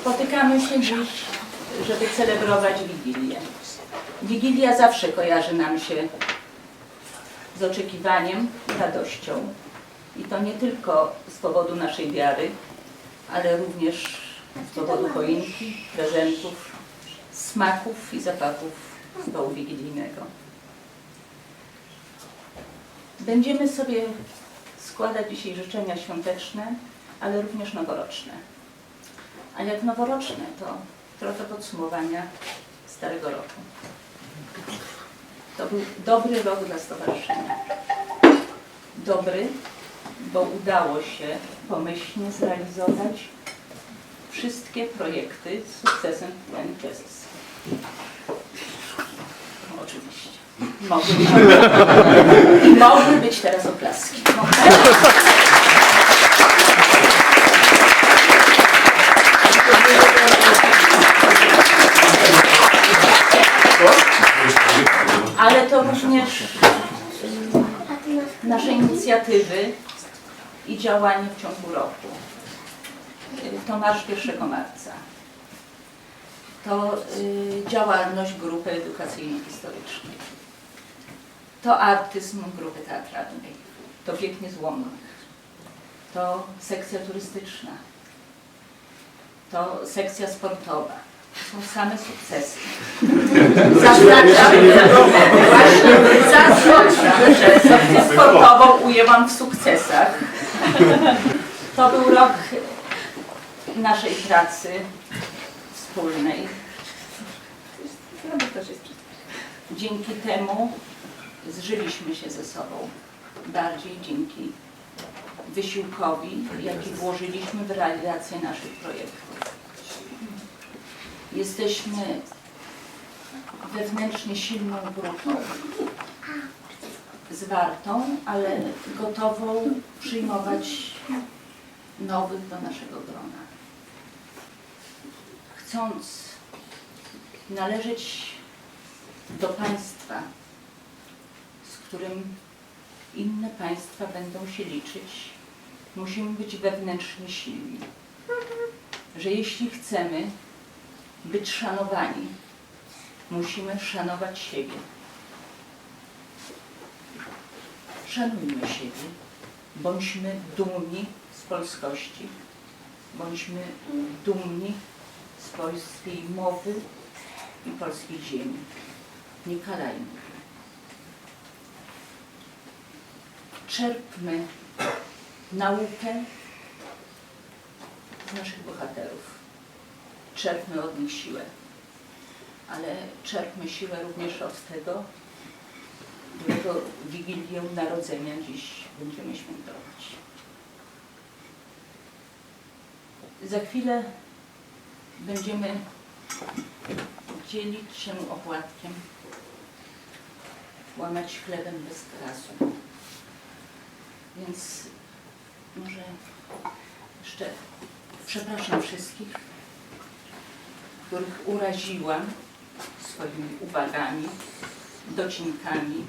Spotykamy się dziś, żeby celebrować Wigilię. Wigilia zawsze kojarzy nam się z oczekiwaniem i radością. I to nie tylko z powodu naszej wiary, ale również z powodu choinki, prezentów, smaków i zapachów stołu wigilijnego. Będziemy sobie składać dzisiaj życzenia świąteczne, ale również noworoczne. A jak noworoczne, to trochę podsumowania starego roku. To był dobry rok dla stowarzyszenia. Dobry, bo udało się pomyślnie zrealizować wszystkie projekty z sukcesem Prezes. No, oczywiście. Mogły mogły być teraz oklaski. Ale to nasze inicjatywy i działanie w ciągu roku. To Marsz 1 marca. To y, działalność grupy edukacyjno-historycznej. To artyzm grupy teatralnej. To Bieg Niezłomnych. To sekcja turystyczna. To sekcja sportowa. Są same sukcesy. Zaznaczam, właśnie zaznaczam, że sekcję sportową ujęłam w sukcesach. To był rok naszej pracy wspólnej. Dzięki temu zżyliśmy się ze sobą. Bardziej dzięki wysiłkowi, jaki włożyliśmy w realizację naszych projektów. Jesteśmy wewnętrznie silną grupą, zwartą, ale gotową przyjmować nowych do naszego grona. Chcąc należeć do państwa, z którym inne państwa będą się liczyć, musimy być wewnętrznie silni. Że jeśli chcemy być szanowani, musimy szanować siebie. Szanujmy siebie, bądźmy dumni z polskości, bądźmy dumni z polskiej mowy i polskiej ziemi. Nie kalajmy. Czerpmy naukę z naszych bohaterów. Czerpmy od nich siłę, ale czerpmy siłę również od tego, którego Wigilię Narodzenia dziś będziemy świętować. Za chwilę będziemy dzielić się opłatkiem, łamać chlebem bez krasu. Więc może jeszcze przepraszam wszystkich, których uraziłam swoimi uwagami, docinkami,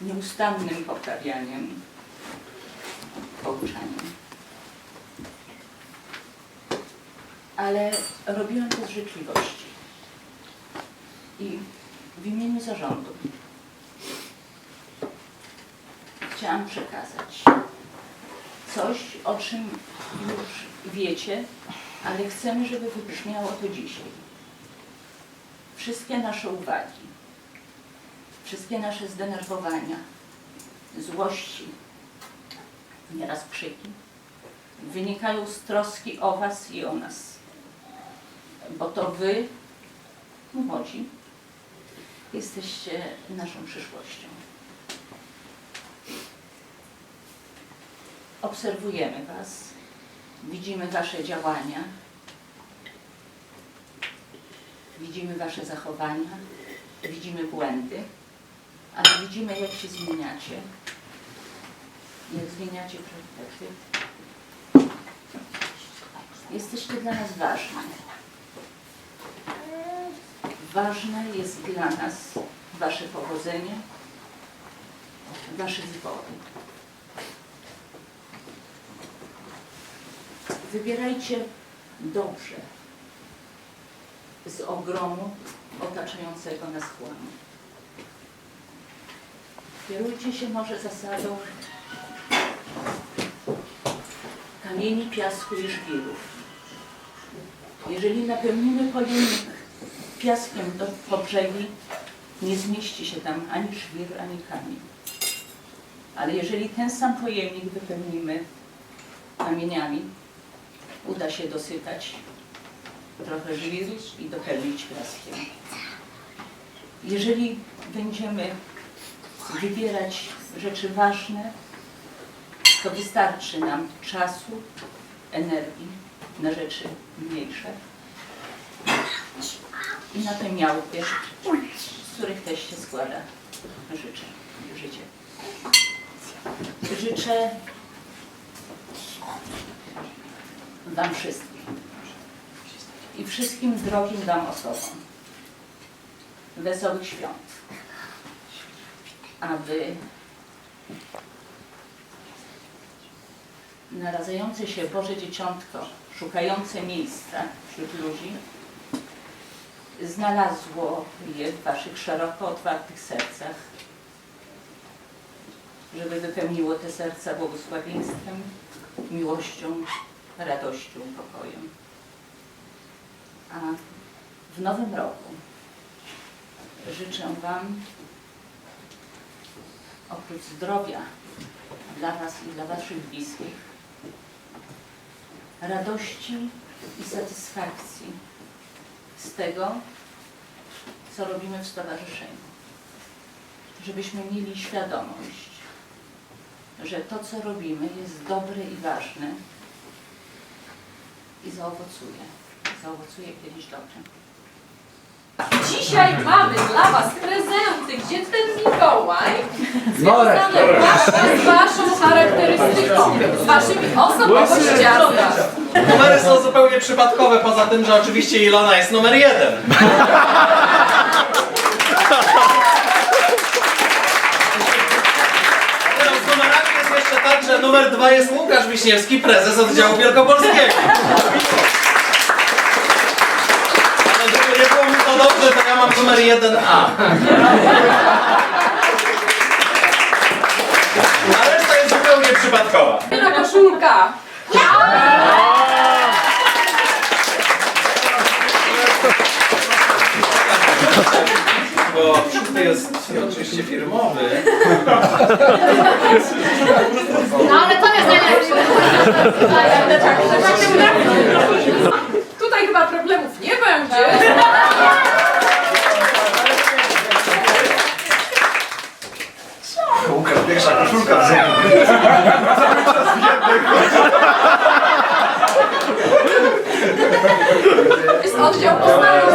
nieustannym poprawianiem, pouczaniem. Ale robiłam to z życzliwości. I w imieniu zarządu chciałam przekazać coś, o czym już wiecie, ale chcemy, żeby wybrzmiało to dzisiaj. Wszystkie nasze uwagi, wszystkie nasze zdenerwowania, złości, nieraz krzyki, wynikają z troski o Was i o nas. Bo to Wy, młodzi, jesteście naszą przyszłością. Obserwujemy Was, widzimy Wasze działania, widzimy Wasze zachowania, widzimy błędy, ale widzimy, jak się zmieniacie, jak zmieniacie priorytety. Jesteście dla nas ważni. Ważne jest dla nas Wasze powodzenie, Wasze wybory. Wybierajcie dobrze z ogromu otaczającego nas chłamu. Kierujcie się może zasadą kamieni, piasku i żwirów. Jeżeli napełnimy pojemnik piaskiem do po brzegi, nie zmieści się tam ani żwir, ani kamień. Ale jeżeli ten sam pojemnik wypełnimy kamieniami, uda się dosypać trochę żwiru i dopełnić piaskiem. Jeżeli będziemy wybierać rzeczy ważne, to wystarczy nam czasu, energii na rzeczy mniejsze i na te miałkie, z których też się składa życzę, życie. Życzę Wam wszystkim i wszystkim drogim Wam osobom. Wesołych świąt, aby naradzające się Boże Dzieciątko, szukające miejsca wśród ludzi, znalazło je w Waszych szeroko otwartych sercach, żeby wypełniło te serca błogosławieństwem, miłością, radością, pokojem. A w nowym roku życzę Wam oprócz zdrowia dla Was i dla Waszych bliskich, radości i satysfakcji z tego, co robimy w stowarzyszeniu. Żebyśmy mieli świadomość, że to, co robimy, jest dobre i ważne i zaowocuje. Zaowocuje kiedyś dobrze. Dzisiaj mamy dla Was prezenty, gdzie ten Mikołaj związany właśnie z Waszą charakterystyką, z Waszymi osobowościami. Numery są zupełnie przypadkowe, poza tym, że oczywiście Ilona jest numer jeden. Z numerami jest jeszcze tak, że numer dwa jest Łukasz Wiśniewski, prezes oddziału wielkopolskiego. Ale żeby nie było mi to dobrze, to ja mam numer 1A. A reszta jest zupełnie przypadkowa. Na koszulka. Bo przód jest oczywiście firmowy. No ale to jest najlepsze. Tutaj chyba problemów nie będzie. Łukasz, pierwsza koszulka w ziemi. Jest oddział poznający.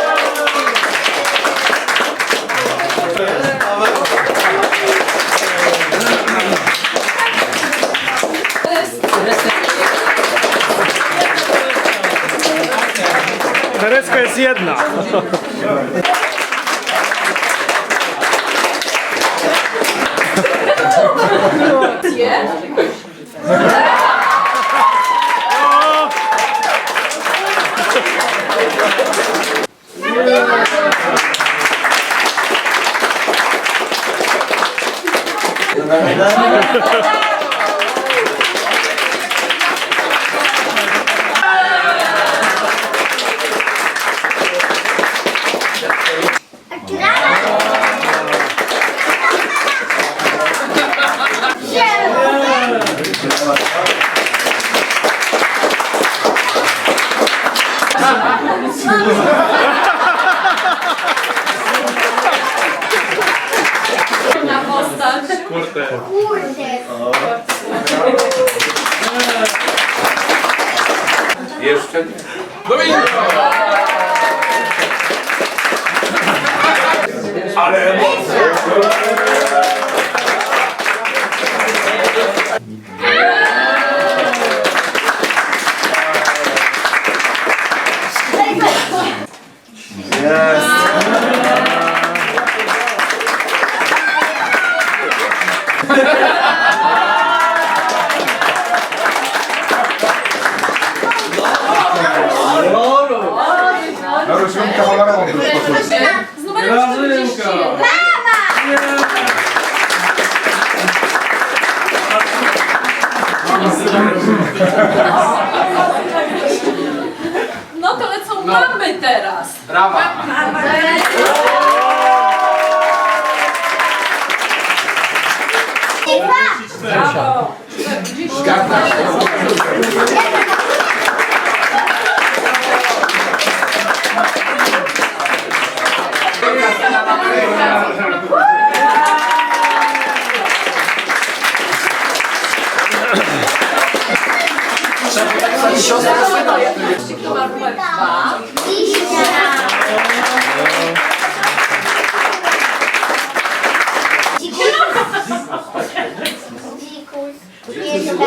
jest jedna. 괜찮네. 너무 힘들어. 잘해. Emocje. No rysunka kolorową Z numerem 41. No to lecą mamy teraz. Brawa. Brawo. Numer numer dwa. Dzikus. Dzikus.